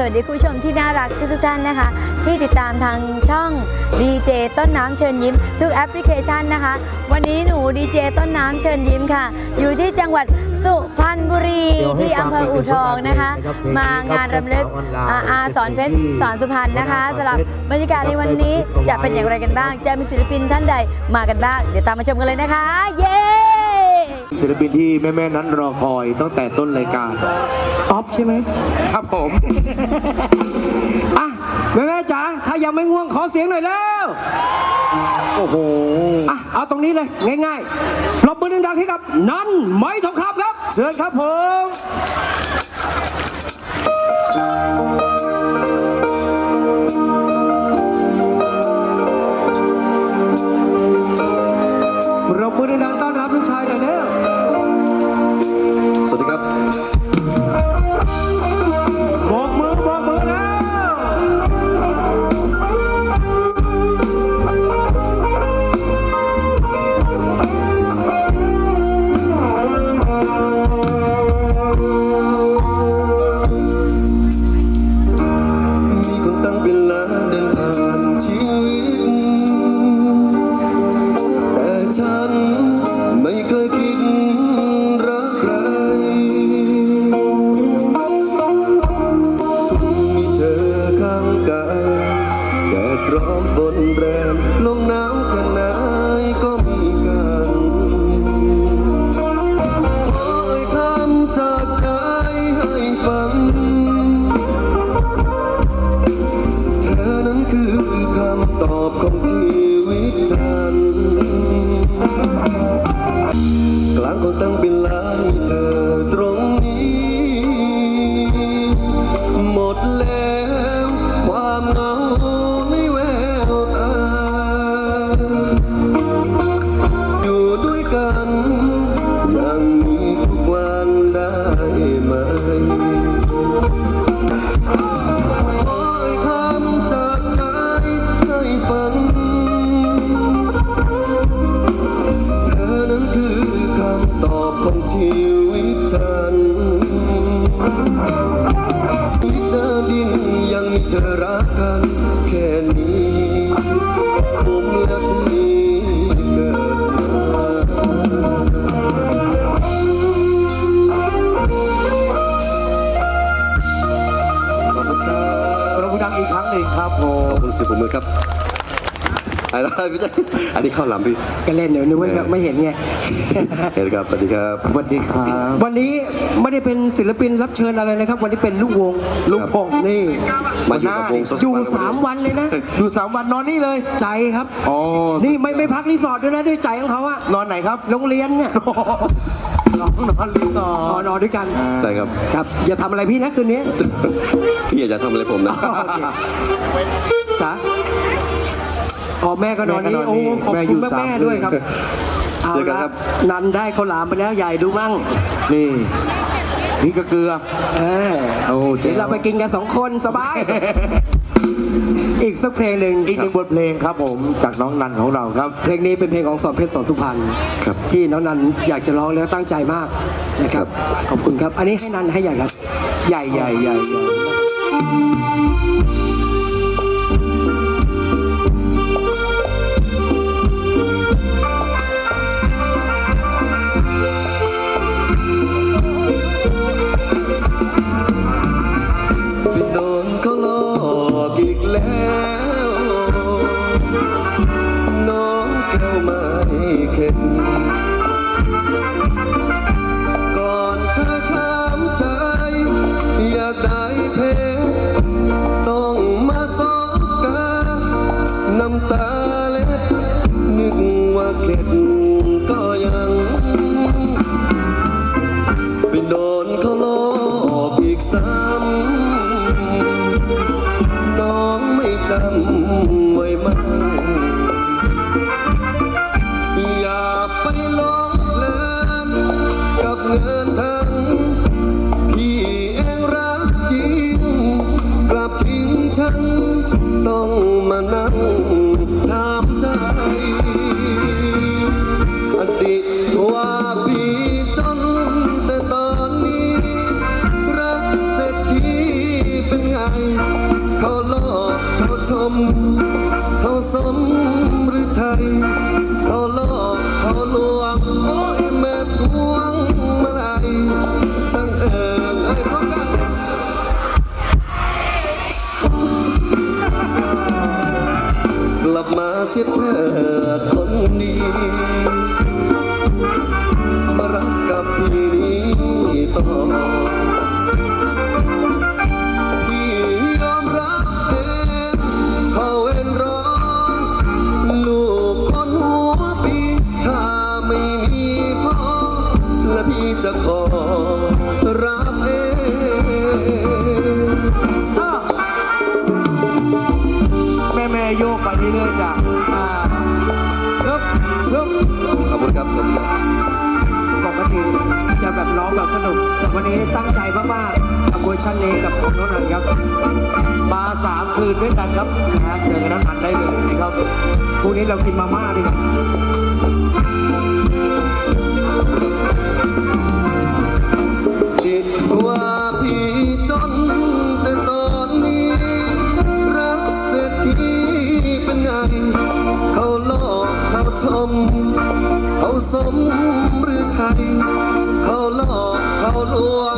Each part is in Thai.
สวัสดีคุณผู้ชมที่น่ารักทุกๆท่านนะคะ ที่ติดตามทางช่องดีเจต้นน้ำเชิญยิ้ม ทุกแอปพลิเคชันนะคะ วันนี้หนูดีเจต้นน้ำเชิญยิ้มค่ะ อยู่ที่จังหวัดสุพรรณบุรีเดี๋ยวให้ที่อำเภออู่ทองนะคะฟังเพลงนะครับมางานรำลึกเพลงนี้ครับอาอาสอนเพชรที่สอนสุพรรณนะคะหัวหน้าสำหรับสอนเพชรบรรยากาศในวันนี้จะเป็นอย่างไรกันบ้าง จะมีศิลปินท่านใดมากันบ้าง เดี๋ยวตามมาชมกันเลยนะคะ เย้ ศิลปินที่แม่ๆนั้นรอคอยตั้งแต่ต้นรายการออฟใช่ไหมครับผมอะแม่แม่ๆจ๋าถ้ายังไม่ง่วงขอเสียงหน่อยแล้ว โอ้โหอะเอาตรงนี้เลยง่ายๆปรบมือดังๆให้กับ นันไม้ทองคำครับเชิญครับผม รักกันแค่นี้คุ้มแล้วที่เกิดมาขอบคุณครับปรบมือดังอีกครั้งหนึ่งครับผขอมบคุณสิบผมมือครับ อะไรนะไม่ใช่อันนี้ข้าวหลามพี่ ก็เล่นเดี๋ยวนึกว่าจะไม่เห็นไง เห็นครับสวัสดีครับ สวัสดีครับ วันนี้ไม่ได้เป็นศิลปินรับเชิญอะไรนะครับ วันนี้เป็นลูกวงลูกพงนี่มาอยู่กับวงอยู่สามวันเลยนะ อยู่สามวันนอนนี่เลย ใจครับอ๋อนี่ไม่ไม่พักรีสอร์ทด้วยนะด้วยใจของเขาอะนอนไหนครับโรงเรียนเนี่ยน้องนอนรีสออ๋อร์ทนอนด้วยกันใช่ครับครับ อย่าทำอะไรพี่นะคืนนี้พี่อยากจะทำอะไรผมนะโอเคจ๋า อ๋อแม่ก็นอนนี่โอ้ขอบคุณแม่แม่ๆด้วยครับเอาเจอกันละครับนันได้ข้าวหลามไปแล้วใหญ่ดูมั่งนี่นี่ก็เกลือ เออโอ้เจ๋เดี๋งยวเราไปกินกันสองคนสบาย อีกสักเพลงหนึ่งอีกหนึ่งบทเพลงครับผมจากน้องนันของเราครับ เพลงนี้เป็นเพลงของสอนเพชรสอนสุพรรณครับที่น้องนันอยากจะร้องแล้วตั้งใจมากนะครับ ขอบคุณครับ อันนี้ให้นันให้ใหญ่ครับ ใหญ่ใหญ่ใหญ่ใหญ่ เข จะขอรับเองแม่แม่โยกไปเรื่อยๆจ้ะอ่าฮึบฮึบขอบคุณครับขอบคุณครับปกติจะแบบร้องแบบสนุก แต่วันนี้ตั้งใจมากๆกับเวอร์ชันนี้กับของน้องนันครับ มาสามคืนด้วยกันครับนะฮะเจอกันนั้นทันได้เลยนะครับพรุ่งนี้เรากินมาม่าดีกว่าคิด มหรือใครเขาหลอกเขาลวง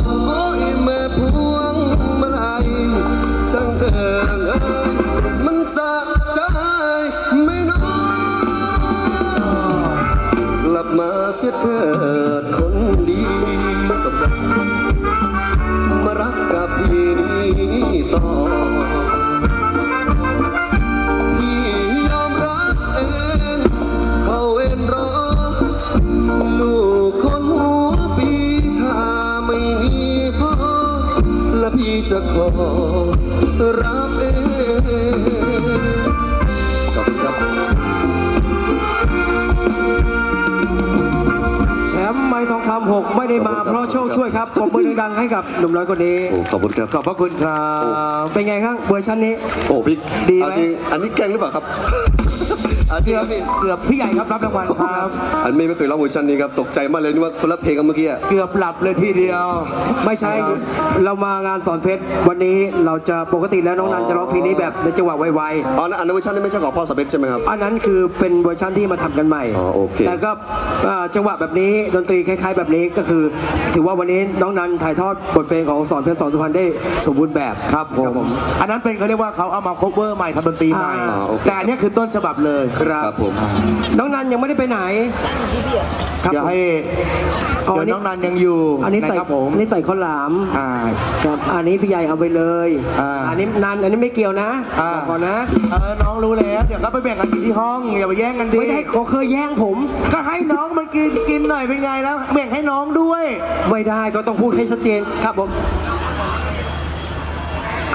6 ไม่ได้มาเพราะโชคช่วยครับผมมือดดังให้กับหนุ่มน้อยคนนี้ขอบคุณครับขอบพระคุณครับเป็นไงครับเวอร์ชันนี้ โอ้พี่ดีไหมอันนี้แกงหรือเปล่าครับ อาจริงเกือครับบพี่เกือบพี่ใหญ่ครับรับรางวัลครับ อันนี้ไม่เคยร้องเวอร์ชันนี้ครับ ตกใจมากเลยนึกว่าคนละเพลงกันเมื่อกี้อะ เกือบหลับเลยทีเดียว ไม่ใช่เรามางานสอนเพชรวันนี้เราจะปกติแล้วน้องนันจะร้องเพลงนี้แบบในจังหวะไวอ๋ออันนั้นเวอร์ชันนี้ไม่ใช่ของพ่อสเปซใช่ไหมครับ ๆอันนั้นคือเป็นเวอร์ชันที่มาทำกันใหม่อ๋อโอเค แต่ก็อ่าจังหวะแบบนี้ดนตรีคล้ายๆ แบบนี้ก็คือ ถือว่าวันนี้น้องนันถ่ายทอดบทเพลงของสอนเพชรสอนสุพรรณได้สมบูรณ์แบบ ครับผม อันนั้นเป็นเขาเรียกว่าเขาเอามา cover ใหม่ทำดนตรีใหม่ อ่าโอเค แต่อันนี้คือต้นฉบับเลยครับผมน้องนันยังไม่ได้ไปไหน ครับเดี๋ยวให้อ๋อเดี๋ยวน้องนันยังอยู่อันนี้ใส่นะครับผมอันนี้ใส่ข้าวหลามอ่าครับอันนี้พี่ใหญ่เอาไปเลยอ่า นนี้นันอันนี้ไม่เกี่ยวนะอ่าบอกก่อนนะเออน้องรู้แล้วเดี๋ยวก็ไปแบ่งกันอยู่ที่ห้องอย่าไปแย่งกันดิไม่ได้เขาเคยแย่งผม ก็ให้น้องมันกินกินหน่อยเป็นไงแล้วแบ่งให้น้องด้วย ไม่ได้ก็ต้องพูดให้ชัดเจนครับผม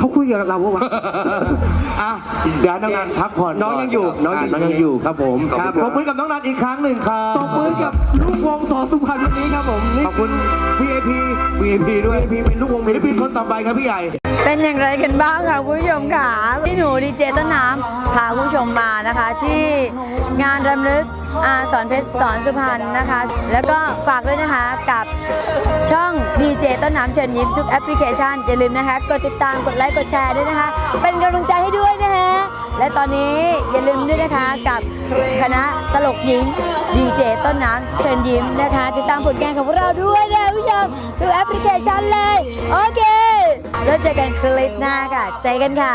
เขาคุยกับเราวะอะเดี๋ยวน้องนันพักผ่อนน้องยังอยู่ก่น้องยังอยู่ะน้องยังอยู่ครับผมครับขอบคุณกับน้องนันอีกครั้งหนึ่งครับ ตบมือกับลูกวงสอสุพรรณวันนี้ครับผมนี่ ขอบคุณ VIP VIP ด้วย VIP เป็นลูกวงศิลปินคนต่อไปครับพี่ใหญ่ เป็นอย่างไรกันบ้างค่ะคุณผู้ชมค่ะที่หนูดีเจต้นน้ำพาคุณผู้ชมมานะคะ ที่งานรำลึกอาสอนเพชรสอนสุพรรณนะคะ แล้วก็ฝากด้วยนะคะกับช่องดีเจต้นน้ำเชิญยิ้มทุกแอปพลิเคชัน อย่าลืมนะคะ กดติดตามกดไลค์กดแชร์ด้วยนะคะ เป็นกำลังใจให้ด้วยนะคะและตอนนี้อย่าลืมด้วยนะคะกับคณะตลกหญิงดีเจต้นน้ำเชิญยิ้มนะคะ ติดตามผลงานของพวกเราด้วยนะคุณผู้ชมทุกแอปพลิเคชันเลย โอเค แล้วเจอกันคลิปหน้าค่ะ ใจกันค่ะ